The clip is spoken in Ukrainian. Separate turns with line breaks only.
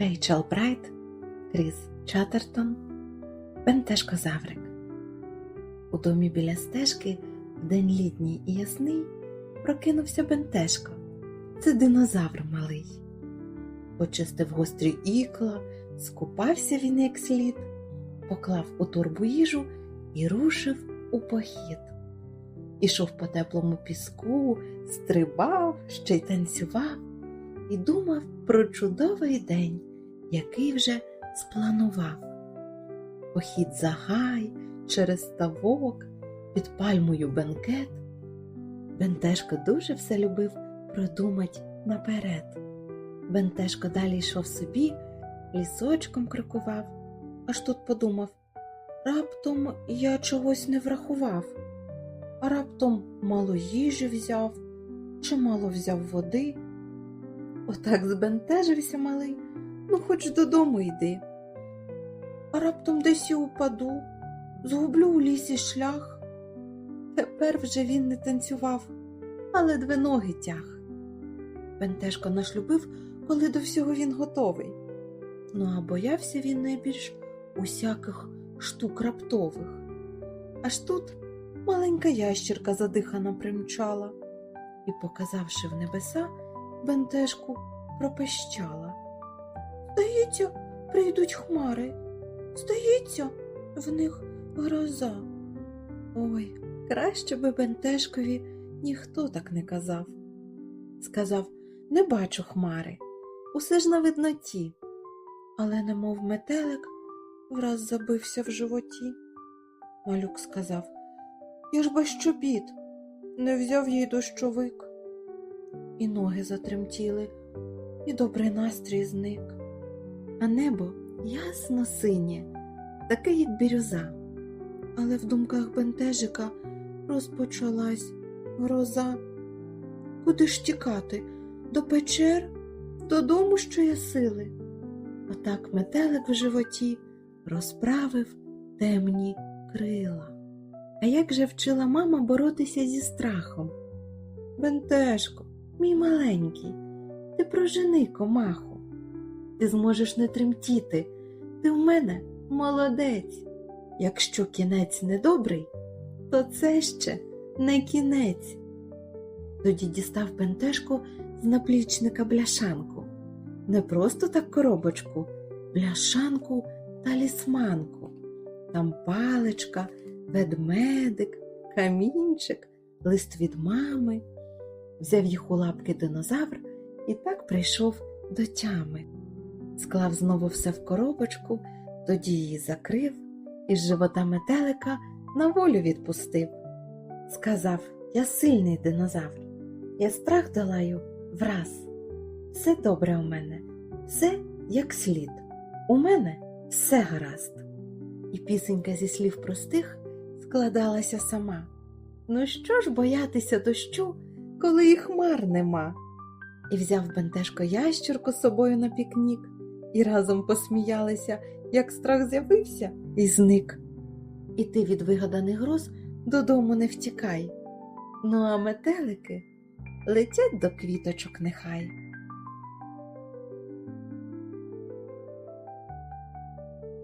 Рейчел Брайт, Кріс Чаттертон, Бентежкозаврик. У домі біля стежки в день літній і ясний прокинувся Бентежко. Це динозавр малий. Почистив гострі ікла, скупався він як слід, поклав у торбу їжу і рушив у похід. Ішов по теплому піску, стрибав, ще й танцював і думав про чудовий день, який вже спланував. Похід за гай, через ставок, під пальмою бенкет. Бентежко дуже все любив продумать наперед. Бентежко далі йшов собі, лісочком крокував, аж тут подумав раптом я чогось не врахував, а раптом мало їжі взяв, чи мало взяв води. Отак збентежився малий, ну хоч додому йди. А раптом десь і упаду, згублю у лісі шлях. Тепер вже він не танцював, а ледве ноги тяг. Бентежко наш любив, коли до всього він готовий. Ну а боявся він найбільш усяких штук раптових. Аж тут маленька ящірка задихана примчала і, показавши в небеса, бентежку пропищала. Здається, прийдуть хмари. Здається, в них гроза. Ой, краще би бентежкові ніхто так не казав. Сказав не бачу хмари, усе ж на видноті. Але, немов метелик, враз забився в животі. Малюк сказав Я ж без чобіт, не взяв їй дощовик. І ноги затремтіли, і добрий настрій зник. А небо ясно синє, таке, як бірюза. Але в думках бентежика розпочалась гроза. Куди ж тікати? До печер, додому, що є сили. Отак метелик в животі розправив темні крила. А як же вчила мама боротися зі страхом? Бентежко, мій маленький, ти прожени комаху. Ти зможеш не тремтіти, ти в мене молодець. Якщо кінець недобрий, то це ще не кінець. Тоді дістав бентежку з наплічника бляшанку. Не просто так коробочку, бляшанку талісманку. Там паличка, ведмедик, камінчик, лист від мами. Взяв їх у лапки динозавр і так прийшов до тями. Склав знову все в коробочку, тоді її закрив і з живота метелика на волю відпустив. Сказав я сильний динозавр, я страх долаю враз. Все добре у мене, все як слід. У мене все гаразд. І пісенька зі слів простих складалася сама. Ну що ж боятися дощу, коли і хмар нема? І взяв бентежко ящурку з собою на пікнік, і разом посміялися, як страх з'явився і зник. І ти від вигаданих гроз додому не втікай. Ну а метелики летять до квіточок нехай.